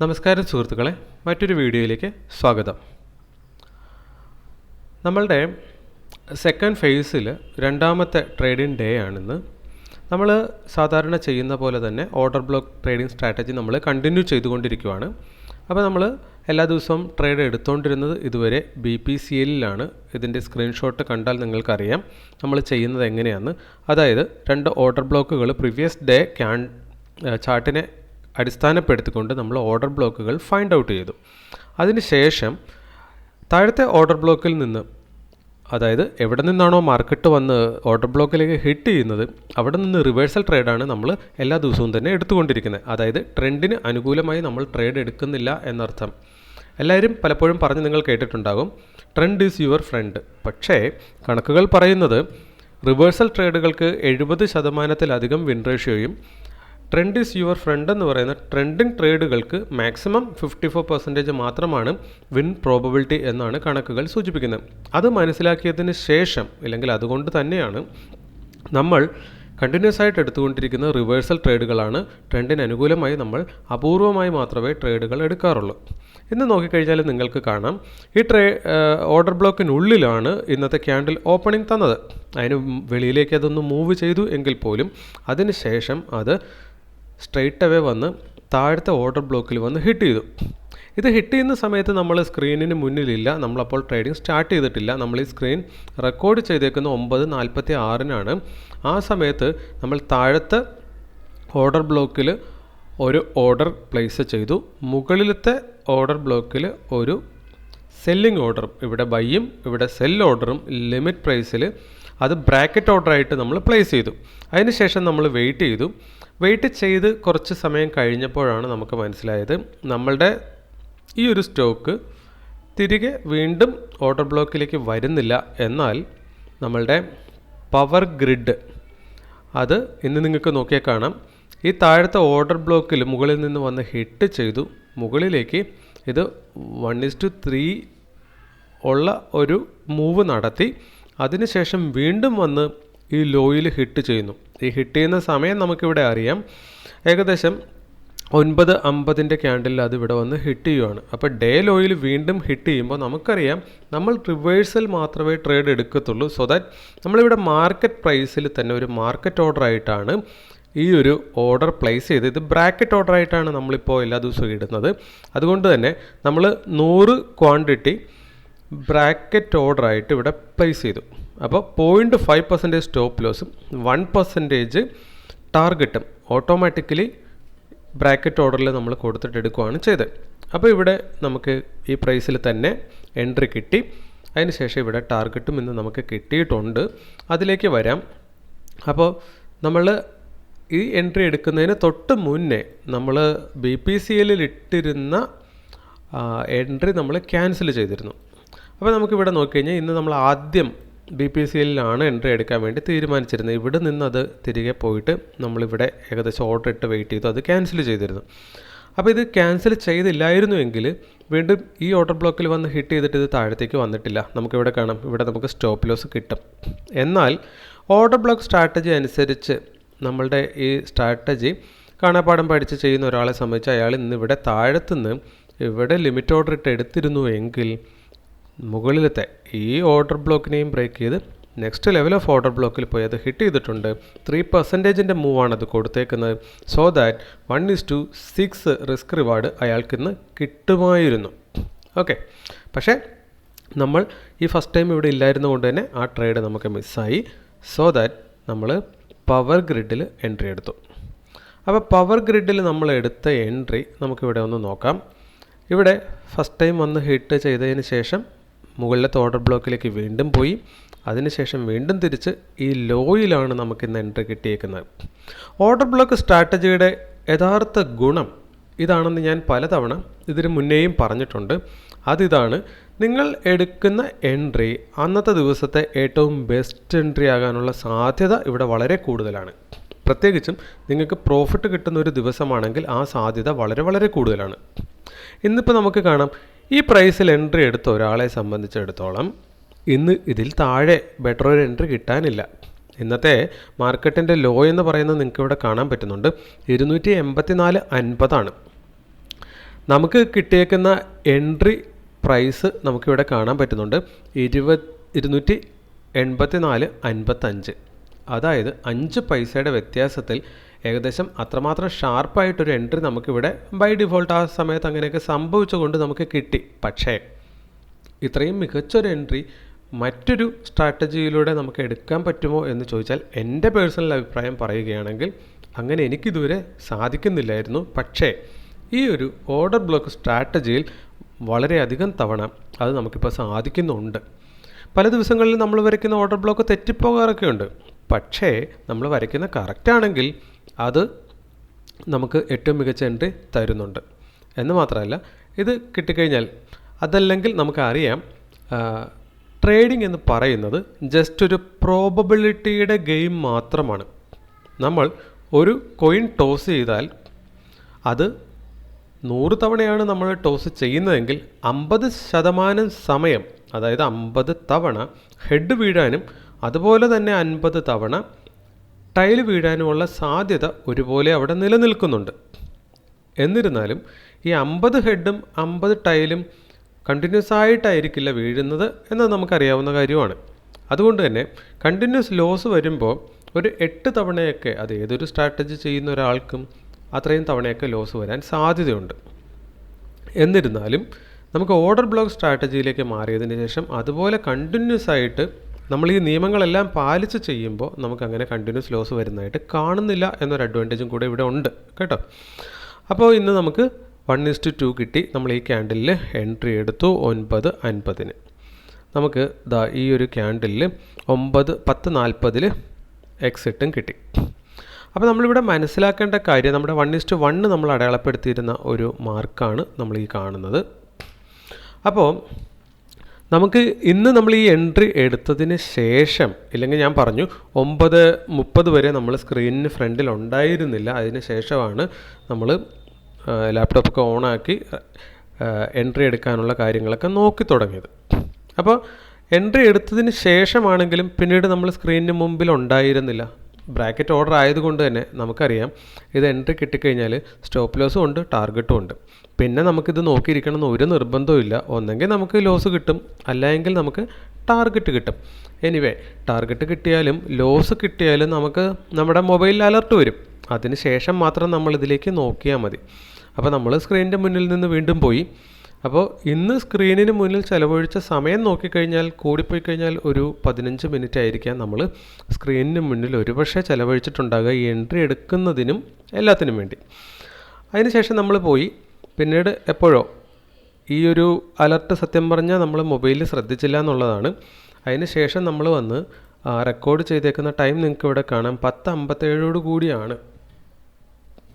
നമസ്കാരം സുഹൃത്തുക്കളെ മറ്റൊരു വീഡിയോയിലേക്ക് സ്വാഗതം. നമ്മളുടെ സെക്കൻഡ് ഫേസിൽ രണ്ടാമത്തെ ട്രേഡിംഗ് ഡേ ആണെന്ന്. നമ്മൾ സാധാരണ ചെയ്യുന്ന പോലെ തന്നെ ഓർഡർ ബ്ലോക്ക് ട്രേഡിംഗ് സ്ട്രാറ്റജി നമ്മൾ കണ്ടിന്യൂ ചെയ്തുകൊണ്ടിരിക്കുകയാണ് അപ്പോൾ നമ്മൾ എല്ലാ ദിവസവും ട്രേഡ് എടുത്തുകൊണ്ടിരുന്നത് ഇതുവരെ ബി പി സി എല്ലിലാണ് ഇതിന്റെ സ്ക്രീൻഷോട്ട് കണ്ടാൽ നിങ്ങൾക്കറിയാം നമ്മൾ ചെയ്യുന്നത് എങ്ങനെയാണെന്ന് അതായത് രണ്ട് ഓർഡർ ബ്ലോക്കുകൾ പ്രീവിയസ് ഡേ ക്യാൻ ചാർട്ടിനെ അടിസ്ഥാനപ്പെടുത്തിക്കൊണ്ട് നമ്മൾ ഓർഡർ ബ്ലോക്കുകൾ ഫൈൻഡ് ഔട്ട് ചെയ്തു. അതിനുശേഷം താഴത്തെ ഓർഡർ ബ്ലോക്കിൽ നിന്ന് അതായത് എവിടെ നിന്നാണോ മാർക്കറ്റ് വന്ന് ഓർഡർ ബ്ലോക്കിലേക്ക് ഹിറ്റ് ചെയ്യുന്നത് അവിടെ നിന്ന് റിവേഴ്സൽ ട്രേഡാണ് നമ്മൾ എല്ലാ ദിവസവും തന്നെ എടുത്തുകൊണ്ടിരിക്കുന്നത്. അതായത് ട്രെൻഡിന് അനുകൂലമായി നമ്മൾ ട്രേഡ് എടുക്കുന്നില്ല എന്നർത്ഥം. എല്ലാവരും പലപ്പോഴും പറഞ്ഞ് നിങ്ങൾ കേട്ടിട്ടുണ്ടാകും ട്രെൻഡ് ഈസ് യുവർ ഫ്രണ്ട് പക്ഷേ കണക്കുകൾ പറയുന്നത് റിവേഴ്സൽ ട്രേഡുകൾക്ക് എഴുപത് ശതമാനത്തിലധികം വിൻ റേഷ്യോയും ട്രെൻഡ് ഈസ് യുവർ ഫ്രണ്ട് എന്ന് പറയുന്ന ട്രെൻഡിങ് ട്രേഡുകൾക്ക് മാക്സിമം ഫിഫ്റ്റി ഫോർ പെർസെന്റേജ് മാത്രമാണ് വിൻ പ്രോബബിലിറ്റി എന്നാണ് കണക്കുകൾ സൂചിപ്പിക്കുന്നത്. അത് മനസ്സിലാക്കിയതിന് ശേഷം ഇല്ലെങ്കിൽ അതുകൊണ്ട് തന്നെയാണ് നമ്മൾ കണ്ടിന്യൂസ് ആയിട്ട് എടുത്തുകൊണ്ടിരിക്കുന്ന റിവേഴ്സൽ ട്രേഡുകളാണ് ട്രെൻഡിന് അനുകൂലമായി നമ്മൾ അപൂർവമായി മാത്രമേ ട്രേഡുകൾ എടുക്കാറുള്ളൂ. ഇന്ന് നോക്കിക്കഴിഞ്ഞാൽ നിങ്ങൾക്ക് കാണാം. ഈ ട്രേ ഓർഡർ ബ്ലോക്കിനുള്ളിലാണ് ഇന്നത്തെ ക്യാൻഡിൽ ഓപ്പണിംഗ് തന്നത്. അതിന് വെളിയിലേക്ക് അതൊന്ന് മൂവ് ചെയ്തു എങ്കിൽ പോലും അതിനുശേഷം അത് സ്ട്രെയിറ്റ് അവേ വന്ന് താഴത്തെ ഓർഡർ ബ്ലോക്കിൽ വന്ന് ഹിറ്റ് ചെയ്തു. ഇത് ഹിറ്റ് ചെയ്യുന്ന സമയത്ത് നമ്മൾ സ്ക്രീനിന് മുന്നിലില്ല. നമ്മളപ്പോൾ ട്രേഡിംഗ് സ്റ്റാർട്ട് ചെയ്തിട്ടില്ല. നമ്മൾ ഈ സ്ക്രീൻ റെക്കോർഡ് ചെയ്തേക്കുന്ന ഒമ്പത് നാൽപ്പത്തി ആറിനാണ് ആ സമയത്ത് നമ്മൾ താഴത്തെ ഓർഡർ ബ്ലോക്കിൽ ഒരു ഓർഡർ പ്ലേസ് ചെയ്തു. മുകളിലത്തെ ഓർഡർ ബ്ലോക്കിൽ ഒരു സെല്ലിംഗ് ഓർഡറും ഇവിടെ ബൈയും ഇവിടെ സെൽ ഓർഡറും ലിമിറ്റ് പ്രൈസിൽ അത് ബ്രാക്കറ്റ് ഓർഡറായിട്ട് നമ്മൾ പ്ലേസ് ചെയ്തു. അതിനുശേഷം നമ്മൾ വെയിറ്റ് ചെയ്തു. വെയിറ്റ് ചെയ്ത് കുറച്ച് സമയം കഴിഞ്ഞപ്പോഴാണ് നമുക്ക് മനസ്സിലായത് നമ്മളുടെ ഈ ഒരു സ്റ്റോക്ക് തിരികെ വീണ്ടും ഓർഡർ ബ്ലോക്കിലേക്ക് വരുന്നില്ല എന്നാൽ നമ്മളുടെ പവർ ഗ്രിഡ് അത് ഇന്ന് നിങ്ങൾക്ക് നോക്കിയാൽ കാണാം. ഈ താഴത്തെ ഓർഡർ ബ്ലോക്കിൽ മുകളിൽ നിന്ന് വന്ന് ഹിറ്റ് ചെയ്തു. മുകളിലേക്ക് ഇത് വൺ ഇസ് ടു ത്രീ ഉള്ള ഒരു മൂവ് നടത്തി. അതിനുശേഷം വീണ്ടും വന്ന് ഈ ലോയിൽ ഹിറ്റ് ചെയ്യുന്നു. ഈ ഹിറ്റ് ചെയ്യുന്ന സമയം നമുക്കിവിടെ അറിയാം. ഏകദേശം ഒൻപത് അമ്പതിന്റെ ക്യാൻഡിൽ അത് ഇവിടെ വന്ന് ഹിറ്റ് ചെയ്യുവാണ്. അപ്പോൾ ഡേ ലോയിൽ വീണ്ടും ഹിറ്റ് ചെയ്യുമ്പോൾ നമുക്കറിയാം നമ്മൾ റിവേഴ്സൽ മാത്രമേ ട്രേഡ് എടുക്കത്തുള്ളൂ. സോ ദാറ്റ് നമ്മളിവിടെ മാർക്കറ്റ് പ്രൈസിൽ തന്നെ ഒരു മാർക്കറ്റ് ഓർഡർ ആയിട്ടാണ് ഈ ഒരു ഓർഡർ പ്ലേസ് ചെയ്ത് ഇത് ബ്രാക്കറ്റ് ഓർഡർ ആയിട്ടാണ് നമ്മളിപ്പോൾ എല്ലാ ദിവസവും ഇടുന്നത്. അതുകൊണ്ട് തന്നെ നമ്മൾ നൂറ് ക്വാണ്ടിറ്റി ബ്രാക്കറ്റ് ഓർഡർ ആയിട്ട് ഇവിടെ പ്ലേസ് ചെയ്തു. അപ്പോൾ പോയിന്റ് ഫൈവ് പെർസെന്റേജ് സ്റ്റോപ്പ് ലോസും വൺ പെർസെന്റേജ് ടാർഗറ്റും ഓട്ടോമാറ്റിക്കലി ബ്രാക്കറ്റ് ഓർഡറിൽ നമ്മൾ കൊടുത്തിട്ട് എടുക്കുകയാണ് ചെയ്തത്. അപ്പോൾ ഇവിടെ നമുക്ക് ഈ പ്രൈസിൽ തന്നെ എൻട്രി കിട്ടി. അതിനുശേഷം ഇവിടെ ടാർഗറ്റും ഇന്ന് നമുക്ക് കിട്ടിയിട്ടുണ്ട്. അതിലേക്ക് വരാം. അപ്പോൾ നമ്മൾ ഈ എൻട്രി എടുക്കുന്നതിന് തൊട്ട് മുന്നേ നമ്മൾ ബി പി സി എല്ലിൽ ഇട്ടിരുന്ന എൻട്രി നമ്മൾ ക്യാൻസൽ ചെയ്തിരുന്നു. അപ്പോൾ നമുക്കിവിടെ നോക്കിക്കഴിഞ്ഞാൽ ഇന്ന് നമ്മൾ ആദ്യം ബി പി സി എല്ലിലാണ് എൻട്രി എടുക്കാൻ വേണ്ടി തീരുമാനിച്ചിരുന്നത്. ഇവിടെ നിന്ന് അത് തിരികെ പോയിട്ട് നമ്മളിവിടെ ഏകദേശം ഓർഡർ ഇട്ട് വെയിറ്റ് ചെയ്തു. അത് ക്യാൻസൽ ചെയ്തിരുന്നു. അപ്പോൾ ഇത് ക്യാൻസൽ ചെയ്തില്ലായിരുന്നുവെങ്കിൽ വീണ്ടും ഈ ഓർഡർ ബ്ലോക്കിൽ വന്ന് ഹിറ്റ് ചെയ്തിട്ട് ഇത് താഴത്തേക്ക് വന്നിട്ടില്ല. നമുക്കിവിടെ കാണാം. ഇവിടെ നമുക്ക് സ്റ്റോപ്പ് ലോസ് കിട്ടും. എന്നാൽ ഓർഡർ ബ്ലോക്ക് സ്ട്രാറ്റജി അനുസരിച്ച് നമ്മളുടെ ഈ സ്ട്രാറ്റജി കാണാപ്പാടം പഠിച്ച് ചെയ്യുന്ന ഒരാളെ സംബന്ധിച്ച് അയാൾ ഇന്നിവിടെ താഴത്തുനിന്ന് ഇവിടെ ലിമിറ്റ് ഓർഡർ ഇട്ട് എടുത്തിരുന്നു എങ്കിൽ മുകളിലത്തെ ഈ ഓർഡർ ബ്ലോക്കിനെയും ബ്രേക്ക് ചെയ്ത് നെക്സ്റ്റ് ലെവൽ ഓഫ് ഓർഡർ ബ്ലോക്കിൽ പോയി അത് ഹിറ്റ് ചെയ്തിട്ടുണ്ട്. ത്രീ പെർസെന്റേജിന്റെ മൂവാണ് അത് കൊടുത്തേക്കുന്നത്. So that one is to six risk reward അയാൾക്കിന്ന് കിട്ടുമായിരുന്നു. ഓക്കെ പക്ഷേ നമ്മൾ ഈ ഫസ്റ്റ് ടൈം ഇവിടെ ഇല്ലായിരുന്നു കൊണ്ട് തന്നെ ആ ട്രേഡ് നമുക്ക് മിസ്സായി സോ ദാറ്റ് നമ്മൾ പവർ ഗ്രിഡിൽ എൻട്രി എടുത്തു. അപ്പോൾ പവർ ഗ്രിഡിൽ നമ്മൾ എടുത്ത എൻട്രി നമുക്കിവിടെ ഒന്ന് നോക്കാം. ഇവിടെ ഫസ്റ്റ് ടൈം വന്ന് ഹിറ്റ് ചെയ്തതിന് ശേഷം മുകളിലത്തെ ഓർഡർ ബ്ലോക്കിലേക്ക് വീണ്ടും പോയി. അതിനുശേഷം വീണ്ടും തിരിച്ച് ഈ ലോയിലാണ് നമുക്ക് ഇന്ന് എൻട്രി കിട്ടിയേക്കുന്നത്. ഓർഡർ ബ്ലോക്ക് സ്ട്രാറ്റജിയുടെ യഥാർത്ഥ ഗുണം ഇതാണെന്ന് ഞാൻ പലതവണ ഇതിന് മുന്നേയും പറഞ്ഞിട്ടുണ്ട്. അതിതാണ് നിങ്ങൾ എടുക്കുന്ന എൻട്രി അന്നത്തെ ദിവസത്തെ ഏറ്റവും ബെസ്റ്റ് എൻട്രി ആകാനുള്ള സാധ്യത ഇവിടെ വളരെ കൂടുതലാണ്. പ്രത്യേകിച്ചും നിങ്ങൾക്ക് പ്രോഫിറ്റ് കിട്ടുന്ന ഒരു ദിവസമാണെങ്കിൽ ആ സാധ്യത വളരെ വളരെ കൂടുതലാണ്. ഇന്നിപ്പോൾ നമുക്ക് കാണാം ഈ പ്രൈസിൽ എൻട്രി എടുത്ത ഒരാളെ സംബന്ധിച്ചിടത്തോളം ഇന്ന് ഇതിൽ താഴെ ബെറ്റർ ഒരു എൻട്രി കിട്ടാനില്ല. ഇന്നത്തെ മാർക്കറ്റിന്റെ ലോ എന്ന് പറയുന്നത് നിങ്ങൾക്ക് ഇവിടെ കാണാൻ പറ്റുന്നുണ്ട്. ഇരുന്നൂറ്റി എൺപത്തി നാല് അൻപതാണ്. നമുക്ക് കിട്ടിയേക്കുന്ന എൻട്രി പ്രൈസ് നമുക്കിവിടെ കാണാൻ പറ്റുന്നുണ്ട്. ഇരുപത് ഇരുന്നൂറ്റി എൺപത്തി നാല് അൻപത്തഞ്ച്. അതായത് അഞ്ച് പൈസയുടെ വ്യത്യാസത്തിൽ ഏകദേശം അത്രമാത്രം ഷാർപ്പായിട്ടൊരു എൻട്രി നമുക്കിവിടെ ബൈ ഡിഫോൾട്ട് ആ സമയത്ത് അങ്ങനെയൊക്കെ സംഭവിച്ചുകൊണ്ട് നമുക്ക് കിട്ടി. പക്ഷേ ഇത്രയും മികച്ചൊരു എൻട്രി മറ്റൊരു സ്ട്രാറ്റജിയിലൂടെ നമുക്ക് എടുക്കാൻ പറ്റുമോ എന്ന് ചോദിച്ചാൽ എന്റെ പേഴ്സണൽ അഭിപ്രായം പറയുകയാണെങ്കിൽ അങ്ങനെ എനിക്കിതുവരെ സാധിക്കുന്നില്ലായിരുന്നു. പക്ഷേ ഈ ഒരു ഓർഡർ ബ്ലോക്ക് സ്ട്രാറ്റജിയിൽ വളരെയധികം തവണ അത് നമുക്കിപ്പോൾ സാധിക്കുന്നുണ്ട്. പല ദിവസങ്ങളിൽ നമ്മൾ വരയ്ക്കുന്ന ഓർഡർ ബ്ലോക്ക് തെറ്റിപ്പോകാറൊക്കെ ഉണ്ട് പക്ഷേ നമ്മൾ വരയ്ക്കുന്ന കറക്റ്റ് ആണെങ്കിൽ അത് നമുക്ക് ഏറ്റവും മികച്ച എൻട്രി തരുന്നുണ്ട്. എന്ന് മാത്രമല്ല ഇത് കിട്ടിക്കഴിഞ്ഞാൽ അതല്ലെങ്കിൽ നമുക്കറിയാം ട്രേഡിംഗ് എന്ന് പറയുന്നത് ജസ്റ്റ് ഒരു പ്രോബബിലിറ്റിയുടെ ഗെയിം മാത്രമാണ്. നമ്മൾ ഒരു കോയിൻ ടോസ് ചെയ്താൽ അത് നൂറ് തവണയാണ് നമ്മൾ ടോസ് ചെയ്യുന്നതെങ്കിൽ അമ്പത് ശതമാനം സമയം അതായത് അമ്പത് തവണ ഹെഡ് വീഴാനും അതുപോലെ തന്നെ അൻപത് തവണ ടൈൽ വീഴാനുമുള്ള സാധ്യത ഒരുപോലെ അവിടെ നിലനിൽക്കുന്നുണ്ട്. എന്നിരുന്നാലും ഈ അമ്പത് ഹെഡും അമ്പത് ടൈലും കണ്ടിന്യൂസ് ആയിട്ടായിരിക്കില്ല വീഴുന്നത് എന്ന് നമുക്കറിയാവുന്ന കാര്യമാണ്. അതുകൊണ്ട് തന്നെ കണ്ടിന്യൂസ് ലോസ് വരുമ്പോൾ ഒരു എട്ട് തവണയൊക്കെ അത് ഏതൊരു സ്ട്രാറ്റജി ചെയ്യുന്ന ഒരാൾക്കും അത്രയും തവണയൊക്കെ ലോസ് വരാൻ സാധ്യതയുണ്ട്. എന്നിരുന്നാലും നമുക്ക് ഓർഡർ ബ്ലോക്ക് സ്ട്രാറ്റജിയിലേക്ക് മാറിയതിന് ശേഷം അതുപോലെ കണ്ടിന്യൂസ് ആയിട്ട് നമ്മൾ ഈ നിയമങ്ങളെല്ലാം പാലിച്ച് ചെയ്യുമ്പോൾ നമുക്ക് അങ്ങനെ കണ്ടിന്യൂസ് ലോസ് വരുന്നതായിട്ട് കാണുന്നില്ല എന്നൊരു അഡ്വാന്റേജും കൂടെ ഇവിടെ ഉണ്ട്. കേട്ടോ? അപ്പോൾ ഇന്ന് നമുക്ക് വൺ ഇസ്റ്റു ടു കിട്ടി. നമ്മൾ ഈ ക്യാൻഡിലിൽ എൻട്രി എടുത്തു. ഒൻപത് അൻപതിന്. നമുക്ക് ദാ ഈ ഒരു ക്യാൻഡിലിൽ ഒമ്പത് പത്ത് നാൽപ്പതിൽ എക്സിറ്റും കിട്ടി. അപ്പോൾ നമ്മളിവിടെ മനസ്സിലാക്കേണ്ട കാര്യം നമ്മുടെ വൺ ഇസ്റ്റു വണ്ണ് നമ്മൾ അടയാളപ്പെടുത്തിയിരുന്ന ഒരു മാർക്കാണ് നമ്മൾ ഈ കാണുന്നത്. അപ്പോൾ നമുക്ക് ഇന്ന് നമ്മൾ ഈ എൻട്രി എടുത്തതിന് ശേഷം ഇല്ലെങ്കിൽ ഞാൻ പറഞ്ഞു ഒമ്പത് മുപ്പത് വരെ നമ്മൾ സ്ക്രീനിന് ഫ്രണ്ടിൽ ഉണ്ടായിരുന്നില്ല. അതിന് ശേഷമാണ് നമ്മൾ ലാപ്ടോപ്പൊക്കെ ഓണാക്കി എൻട്രി എടുക്കാനുള്ള കാര്യങ്ങളൊക്കെ നോക്കി തുടങ്ങിയത്. അപ്പോൾ എൻട്രി എടുത്തതിന് ശേഷമാണെങ്കിലും പിന്നീട് നമ്മൾ സ്ക്രീനിന് മുമ്പിൽ ഉണ്ടായിരുന്നില്ല. ബ്രാക്കറ്റ് ഓർഡർ ആയതുകൊണ്ട് തന്നെ നമുക്കറിയാം ഇത് എൻട്രി കിട്ടിക്കഴിഞ്ഞാൽ സ്റ്റോപ്പ് ലോസും ഉണ്ട് ടാർഗറ്റും ഉണ്ട്. പിന്നെ നമുക്കിത് നോക്കിയിരിക്കണം എന്ന് ഒരു നിർബന്ധവും ഒന്നെങ്കിൽ നമുക്ക് ലോസ് കിട്ടും അല്ലെങ്കിൽ നമുക്ക് ടാർഗറ്റ് കിട്ടും. എനിവേ ടാർഗറ്റ് കിട്ടിയാലും ലോസ് കിട്ടിയാലും നമുക്ക് നമ്മുടെ മൊബൈലിൽ അലർട്ട് വരും. അതിന് ശേഷം മാത്രം നമ്മളിതിലേക്ക് നോക്കിയാൽ മതി. അപ്പോൾ നമ്മൾ സ്ക്രീനിന്റെ മുന്നിൽ നിന്ന് വീണ്ടും പോയി. അപ്പോൾ ഇന്ന് സ്ക്രീനിന് മുന്നിൽ ചിലവഴിച്ച സമയം നോക്കിക്കഴിഞ്ഞാൽ കൂടിപ്പോയി കഴിഞ്ഞാൽ ഒരു പതിനഞ്ച് മിനിറ്റ് ആയിരിക്കാം നമ്മൾ സ്ക്രീനിന് മുന്നിൽ ഒരുപക്ഷെ ചിലവഴിച്ചിട്ടുണ്ടാകുക ഈ എൻട്രി എടുക്കുന്നതിനും എല്ലാത്തിനും വേണ്ടി. അതിനുശേഷം നമ്മൾ പോയി. പിന്നീട് എപ്പോഴോ? ഈ ഒരു അലർട്ട് സത്യം പറഞ്ഞാൽ നമ്മൾ മൊബൈലിൽ ശ്രദ്ധിച്ചില്ല എന്നുള്ളതാണ്. അതിന് ശേഷം നമ്മൾ വന്ന് റെക്കോർഡ് ചെയ്തേക്കുന്ന ടൈം നിങ്ങൾക്ക് ഇവിടെ കാണാം. പത്ത് അമ്പത്തേഴോട് കൂടിയാണ്.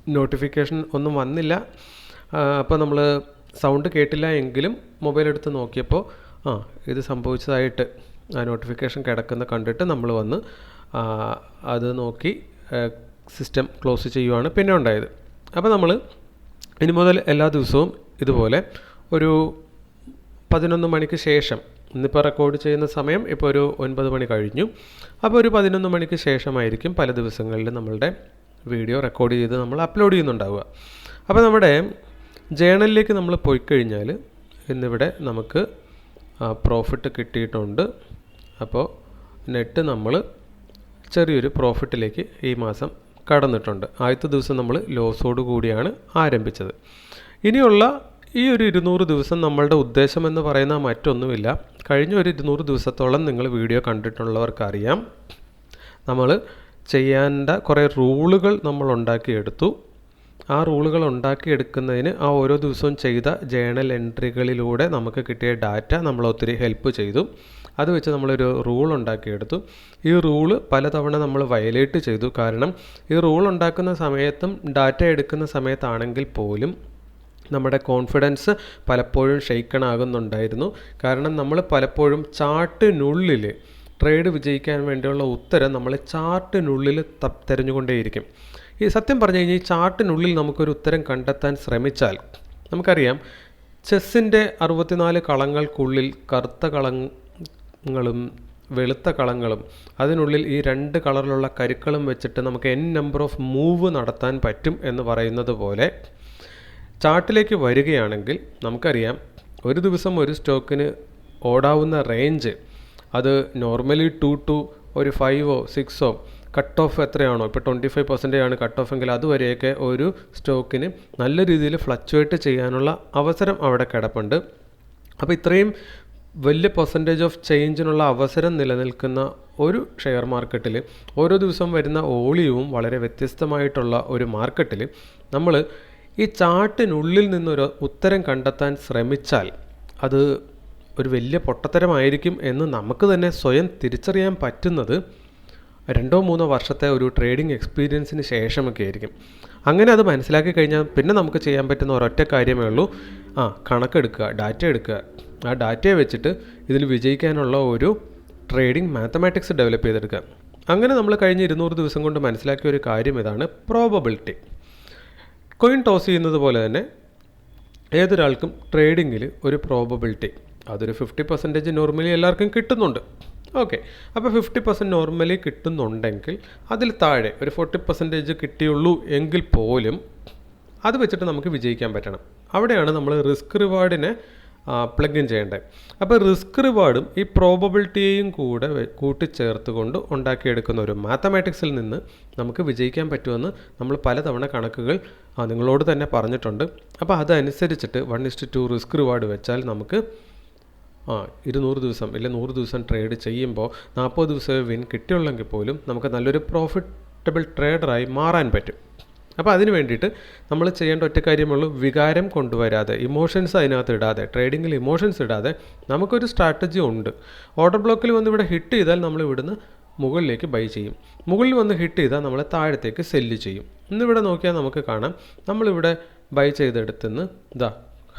നോട്ടിഫിക്കേഷൻ ഒന്നും വന്നില്ല. അപ്പോൾ നമ്മൾ സൗണ്ട് കേട്ടില്ല എങ്കിലും മൊബൈൽ എടുത്ത് നോക്കിയപ്പോൾ ആ ഇത് സംഭവിച്ചതായിട്ട്. ആ നോട്ടിഫിക്കേഷൻ കിടക്കുന്ന കണ്ടിട്ട് നമ്മൾ വന്ന് അത് നോക്കി സിസ്റ്റം ക്ലോസ് ചെയ്യുവാണ് പിന്നെ ഉണ്ടായത്. അപ്പോൾ നമ്മൾ ഇനി മുതൽ എല്ലാ ദിവസവും ഇതുപോലെ ഒരു പതിനൊന്ന് മണിക്ക് ശേഷം ഇന്നിപ്പോൾ റെക്കോർഡ് ചെയ്യുന്ന സമയം ഇപ്പോൾ ഒരു ഒൻപത് മണി കഴിഞ്ഞു. അപ്പോൾ ഒരു പതിനൊന്ന് മണിക്ക് ശേഷമായിരിക്കും പല ദിവസങ്ങളിലും നമ്മളുടെ വീഡിയോ റെക്കോർഡ് ചെയ്ത് നമ്മൾ അപ്ലോഡ് ചെയ്യുന്നുണ്ടാവുക. അപ്പോൾ നമ്മുടെ ജേണലിലേക്ക് നമ്മൾ പോയി കഴിഞ്ഞാൽ ഇന്നിവിടെ നമുക്ക് പ്രോഫിറ്റ് കിട്ടിയിട്ടുണ്ട്. അപ്പോൾ നെറ്റ് നമ്മൾ ചെറിയൊരു പ്രോഫിറ്റിലേക്ക് ഈ മാസം കടന്നിട്ടുണ്ട്. ആദ്യത്തെ ദിവസം നമ്മൾ ലോസോട് കൂടിയാണ് ആരംഭിച്ചത്. ഇനിയുള്ള ഈ ഒരു ഇരുന്നൂറ് ദിവസം നമ്മളുടെ ഉദ്ദേശം എന്ന് പറയുന്ന മറ്റൊന്നുമില്ല. കഴിഞ്ഞ ഒരു ഇരുന്നൂറ് ദിവസത്തോളം നിങ്ങൾ വീഡിയോ കണ്ടിട്ടുള്ളവർക്കറിയാം. നമ്മൾ ചെയ്യേണ്ട കുറേ റൂളുകൾ നമ്മൾ ഉണ്ടാക്കിയെടുത്തു. ആ റൂളുകൾ ഉണ്ടാക്കിയെടുക്കുന്നതിന് ആ ഓരോ ദിവസവും ചെയ്ത ജേണൽ എൻട്രികളിലൂടെ നമുക്ക് കിട്ടിയ ഡാറ്റ നമ്മൾ ഒത്തിരി ഹെൽപ്പ് ചെയ്തു. അത് വെച്ച് നമ്മളൊരു റൂൾ ഉണ്ടാക്കിയെടുത്തു. ഈ റൂൾ പലതവണ നമ്മൾ വയലേറ്റ് ചെയ്തു. കാരണം ഈ റൂൾ ഉണ്ടാക്കുന്ന സമയത്തും ഡാറ്റ എടുക്കുന്ന സമയത്താണെങ്കിൽ പോലും നമ്മുടെ കോൺഫിഡൻസ് പലപ്പോഴും ഷെയ്ക്കൺ ആകുന്നുണ്ടായിരുന്നു കാരണം നമ്മൾ പലപ്പോഴും ചാർട്ടിനുള്ളിൽ ട്രേഡ് വിജയിക്കാൻ വേണ്ടിയുള്ള ഉത്തരം നമ്മൾ ചാർട്ടിനുള്ളിൽ തിരഞ്ഞുകൊണ്ടേയിരിക്കും. ഈ സത്യം പറഞ്ഞു കഴിഞ്ഞാൽ ഈ ചാർട്ടിനുള്ളിൽ നമുക്കൊരു ഉത്തരം കണ്ടെത്താൻ ശ്രമിച്ചാൽ നമുക്കറിയാം ചെസ്സിന്റെ അറുപത്തിനാല് കളങ്ങൾക്കുള്ളിൽ കറുത്ത കളങ്ങളും വെളുത്ത കളങ്ങളും അതിനുള്ളിൽ ഈ രണ്ട് കളറിലുള്ള കരുക്കളും വെച്ചിട്ട് നമുക്ക് എൻ നമ്പർ ഓഫ് മൂവ് നടത്താൻ പറ്റും എന്ന് പറയുന്നത് പോലെ ചാർട്ടിലേക്ക് വരികയാണെങ്കിൽ നമുക്കറിയാം ഒരു ദിവസം ഒരു സ്റ്റോക്കിന് ഓടാവുന്ന റേഞ്ച് അത് നോർമലി ടു ടു ഒരു ഫൈവോ സിക്സോ കട്ട് ഓഫ് എത്രയാണോ? ഇപ്പോൾ ട്വന്റി ഫൈവ് പെർസെന്റേജ് ആണ് കട്ട് ഓഫ് എങ്കിൽ അതുവരെയൊക്കെ ഒരു സ്റ്റോക്കിന് നല്ല രീതിയിൽ ഫ്ലക്ച്വേറ്റ് ചെയ്യാനുള്ള അവസരം അവിടെ കിടപ്പുണ്ട്. അപ്പോൾ ഇത്രയും വലിയ പെർസെന്റേജ് ഓഫ് ചേഞ്ചിനുള്ള അവസരം നിലനിൽക്കുന്ന ഒരു ഷെയർ മാർക്കറ്റിൽ ഓരോ ദിവസം വരുന്ന ഓളിയവും വളരെ വ്യത്യസ്തമായിട്ടുള്ള ഒരു മാർക്കറ്റിൽ നമ്മൾ ഈ ചാർട്ടിനുള്ളിൽ നിന്നൊരു ഉത്തരം കണ്ടെത്താൻ ശ്രമിച്ചാൽ അത് ഒരു വലിയ പൊട്ടത്തരമായിരിക്കും എന്ന് നമുക്ക് തന്നെ സ്വയം തിരിച്ചറിയാൻ പറ്റുന്നത് രണ്ടോ മൂന്നോ വർഷത്തെ ഒരു ട്രേഡിംഗ് എക്സ്പീരിയൻസിന് ശേഷമൊക്കെ ആയിരിക്കും. അങ്ങനെ അത് മനസ്സിലാക്കി കഴിഞ്ഞാൽ പിന്നെ നമുക്ക് ചെയ്യാൻ പറ്റുന്ന ഒരൊറ്റ കാര്യമേ ഉള്ളൂ. ആ കണക്കെടുക്കുക ഡാറ്റ എടുക്കുക. ആ ഡാറ്റയെ വെച്ചിട്ട് ഇതിൽ വിജയിക്കാനുള്ള ഒരു ട്രേഡിംഗ് മാത്തമാറ്റിക്സ് ഡെവലപ്പ് ചെയ്തെടുക്കുക. അങ്ങനെ നമ്മൾ കഴിഞ്ഞ ഇരുന്നൂറ് ദിവസം കൊണ്ട് മനസ്സിലാക്കിയ ഒരു കാര്യം ഇതാണ് പ്രോബബിലിറ്റി കോയിൻ ടോസ് ചെയ്യുന്നത് പോലെ തന്നെ ഏതൊരാൾക്കും ട്രേഡിങ്ങിൽ ഒരു പ്രോബബിലിറ്റി അതൊരു ഫിഫ്റ്റി പെർസെന്റേജ് നോർമലി എല്ലാവർക്കും കിട്ടുന്നുണ്ട്. ഓക്കെ അപ്പോൾ ഫിഫ്റ്റി പെർസെന്റ് നോർമലി കിട്ടുന്നുണ്ടെങ്കിൽ അതിൽ താഴെ ഒരു ഫോർട്ടി പെർസെന്റേജ് കിട്ടിയുള്ളൂ എങ്കിൽ പോലും അത് വെച്ചിട്ട് നമുക്ക് വിജയിക്കാൻ പറ്റണം. അവിടെയാണ് നമ്മൾ റിസ്ക് റിവാർഡിനെ പ്ലഗ് ഇൻ ചെയ്യേണ്ടത്. അപ്പോൾ റിസ്ക് റിവാർഡും ഈ പ്രോബബിലിറ്റിയെയും കൂടെ കൂട്ടിച്ചേർത്തുകൊണ്ട് ഉണ്ടാക്കിയെടുക്കുന്ന ഒരു മാത്തമാറ്റിക്സിൽ നിന്ന് നമുക്ക് വിജയിക്കാൻ പറ്റുമെന്ന് നമ്മൾ പലതവണ കണക്കുകൾ നിങ്ങളോട് തന്നെ പറഞ്ഞിട്ടുണ്ട്. അപ്പോൾ അതനുസരിച്ചിട്ട് one is to two risk reward വെച്ചാൽ നമുക്ക് ആ ഇരുന്നൂറ് ദിവസം ഇല്ല നൂറ് ദിവസം ട്രേഡ് ചെയ്യുമ്പോൾ നാൽപ്പത് ദിവസമേ വിൻ കിട്ടിയുള്ളെങ്കിൽ പോലും നമുക്ക് നല്ലൊരു പ്രോഫിറ്റബിൾ ട്രേഡറായി മാറാൻ പറ്റും. അപ്പോൾ അതിന് വേണ്ടിയിട്ട് നമ്മൾ ചെയ്യേണ്ട ഒറ്റ കാര്യമുള്ളൂ വികാരം കൊണ്ടുവരാതെ ഇമോഷൻസ് അതിനകത്ത് ഇടാതെ ട്രേഡിങ്ങിൽ ഇമോഷൻസ് ഇടാതെ നമുക്കൊരു സ്ട്രാറ്റജി ഉണ്ട്. ഓർഡർ ബ്ലോക്കിൽ വന്ന് ഇവിടെ ഹിറ്റ് ചെയ്താൽ നമ്മൾ ഇവിടുന്ന് മുകളിലേക്ക് ബൈ ചെയ്യും. മുകളിൽ വന്ന് ഹിറ്റ് ചെയ്താൽ നമ്മൾ താഴത്തേക്ക് സെല്ല് ചെയ്യും. ഇന്നിവിടെ നോക്കിയാൽ നമുക്ക് കാണാം നമ്മളിവിടെ ബൈ ചെയ്തെടുത്തുനിന്ന് ഇതാ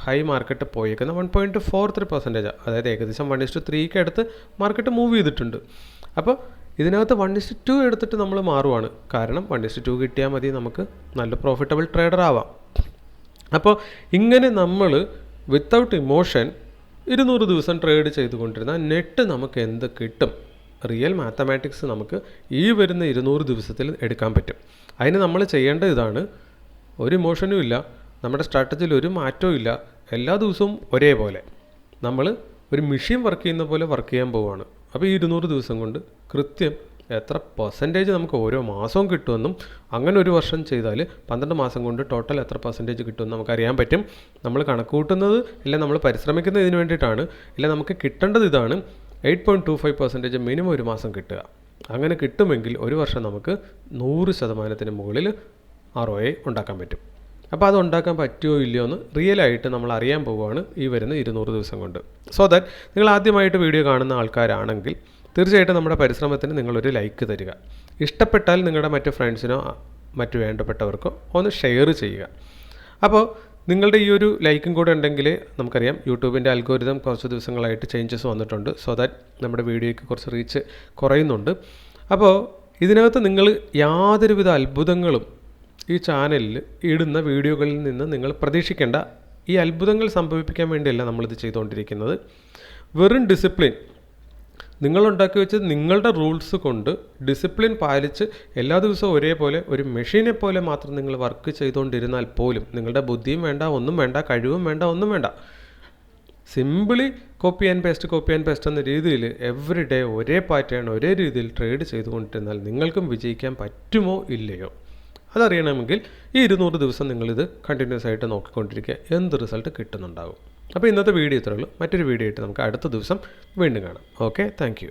high market പോയേക്കുന്ന one point four three percentage അതായത് ഏകദേശം വൺ ഇസ്റ്റു ത്രീക്ക് അടുത്ത് മാർക്കറ്റ് മൂവ് ചെയ്തിട്ടുണ്ട്. അപ്പോൾ ഇതിനകത്ത് വൺ ഇസ്റ്റു ടു എടുത്തിട്ട് നമ്മൾ മാറുവാണ്. കാരണം വൺ ഇസ്റ്റു ടു കിട്ടിയാൽ മതി നമുക്ക് നല്ല പ്രോഫിറ്റബിൾ ട്രേഡർ ആവാം. അപ്പോൾ ഇങ്ങനെ നമ്മൾ വിത്തൗട്ട് ഇമോഷൻ ഇരുന്നൂറ് ദിവസം ട്രേഡ് ചെയ്തുകൊണ്ടിരുന്ന നെറ്റ് നമുക്ക് എന്ത് കിട്ടും? റിയൽ മാത്തമാറ്റിക്സ് നമുക്ക് ഈ വരുന്ന ഇരുന്നൂറ് ദിവസത്തിൽ എടുക്കാൻ പറ്റും. അതിന് നമ്മൾ ചെയ്യേണ്ട ഇതാണ് ഒരു ഇമോഷനും ഇല്ല. നമ്മുടെ സ്ട്രാറ്റജിയിൽ ഒരു മാറ്റവും ഇല്ല. എല്ലാ ദിവസവും ഒരേപോലെ. നമ്മൾ ഒരു മെഷീൻ വർക്ക് ചെയ്യുന്ന പോലെ വർക്ക് ചെയ്യാൻ പോവുകയാണ് അപ്പോൾ ഈ ഇരുന്നൂറ് ദിവസം കൊണ്ട് കൃത്യം എത്ര പെർസെന്റേജ് നമുക്ക് ഓരോ മാസവും കിട്ടുമെന്നും അങ്ങനെ ഒരു വർഷം ചെയ്താൽ പന്ത്രണ്ട് മാസം കൊണ്ട് ടോട്ടൽ എത്ര പെർസെന്റേജ് കിട്ടുമെന്ന് നമുക്കറിയാൻ പറ്റും. നമ്മൾ കണക്ക് കൂട്ടുന്നത് ഇല്ല നമ്മൾ പരിശ്രമിക്കുന്നത് ഇതിന് വേണ്ടിയിട്ടാണ്. ഇല്ല നമുക്ക് കിട്ടേണ്ടത് ഇതാണ്. Eight point two five percentage minimum ഒരു മാസം കിട്ടുക. അങ്ങനെ കിട്ടുമെങ്കിൽ ഒരു വർഷം നമുക്ക് നൂറ് ശതമാനത്തിന് മുകളിൽ ആർ ഉണ്ടാക്കാൻ പറ്റും. അപ്പോൾ അത് ഉണ്ടാക്കാൻ പറ്റുമോ ഇല്ലയോ എന്ന് റിയലായിട്ട് നമ്മൾ അറിയാൻ പോവുകയാണ് ഈ വരുന്ന ഇരുന്നൂറ് ദിവസം കൊണ്ട്. സോ ദാറ്റ് നിങ്ങൾ ആദ്യമായിട്ട് വീഡിയോ കാണുന്ന ആൾക്കാരാണെങ്കിൽ തീർച്ചയായിട്ടും നമ്മുടെ പരിശ്രമത്തിന് നിങ്ങളൊരു ലൈക്ക് തരിക. ഇഷ്ടപ്പെട്ടാൽ നിങ്ങളുടെ മറ്റ് ഫ്രണ്ട്സിനോ മറ്റു വേണ്ടപ്പെട്ടവർക്കോ ഒന്ന് ഷെയർ ചെയ്യുക. അപ്പോൾ നിങ്ങളുടെ ഈ ഒരു ലൈക്കും കൂടെ ഉണ്ടെങ്കിൽ നമുക്കറിയാം യൂട്യൂബിന്റെ അൽഗോരിതം കുറച്ച് ദിവസങ്ങളായിട്ട് ചേഞ്ചസ് വന്നിട്ടുണ്ട്. സോ ദാറ്റ് നമ്മുടെ വീഡിയോയ്ക്ക് കുറച്ച് റീച്ച് കുറയുന്നുണ്ട്. അപ്പോൾ ഇതിനകത്ത് നിങ്ങൾ യാതൊരുവിധ അത്ഭുതങ്ങളും ഈ ചാനലിൽ ഇടുന്ന വീഡിയോകളിൽ നിന്ന് നിങ്ങൾ പ്രതീക്ഷിക്കേണ്ട ഈ അത്ഭുതങ്ങൾ സംഭവിപ്പിക്കാൻ വേണ്ടിയല്ല നമ്മളിത് ചെയ്തുകൊണ്ടിരിക്കുന്നത്. വെറും ഡിസിപ്ലിൻ നിങ്ങളുണ്ടാക്കി വെച്ച് നിങ്ങളുടെ റൂൾസ് കൊണ്ട് ഡിസിപ്ലിൻ പാലിച്ച് എല്ലാ ദിവസവും ഒരേപോലെ ഒരു മെഷീനെ പോലെ മാത്രം നിങ്ങൾ വർക്ക് ചെയ്തുകൊണ്ടിരുന്നാൽ പോലും നിങ്ങളുടെ ബുദ്ധിയും വേണ്ട ഒന്നും വേണ്ട കഴിവും വേണ്ട ഒന്നും വേണ്ട. Simply copy and paste copy and paste എന്ന രീതിയിൽ എവറി ഡേ ഒരേ പാറ്റേൺ ഒരേ രീതിയിൽ ട്രേഡ് ചെയ്തുകൊണ്ടിരുന്നാൽ നിങ്ങൾക്കും വിജയിക്കാൻ പറ്റുമോ ഇല്ലയോ? അതറിയണമെങ്കിൽ ഈ ഇരുന്നൂറ് ദിവസം നിങ്ങളിത് കണ്ടിന്യൂസ് ആയിട്ട് നോക്കിക്കൊണ്ടിരിക്കുക. എന്ത് റിസൾട്ട് കിട്ടുന്നുണ്ടാകും അപ്പോൾ ഇന്നത്തെ വീഡിയോ ഇത്രയുള്ളൂ മറ്റൊരു വീഡിയോ ആയിട്ട് നമുക്ക് അടുത്ത ദിവസം വീണ്ടും കാണാം. Okay thank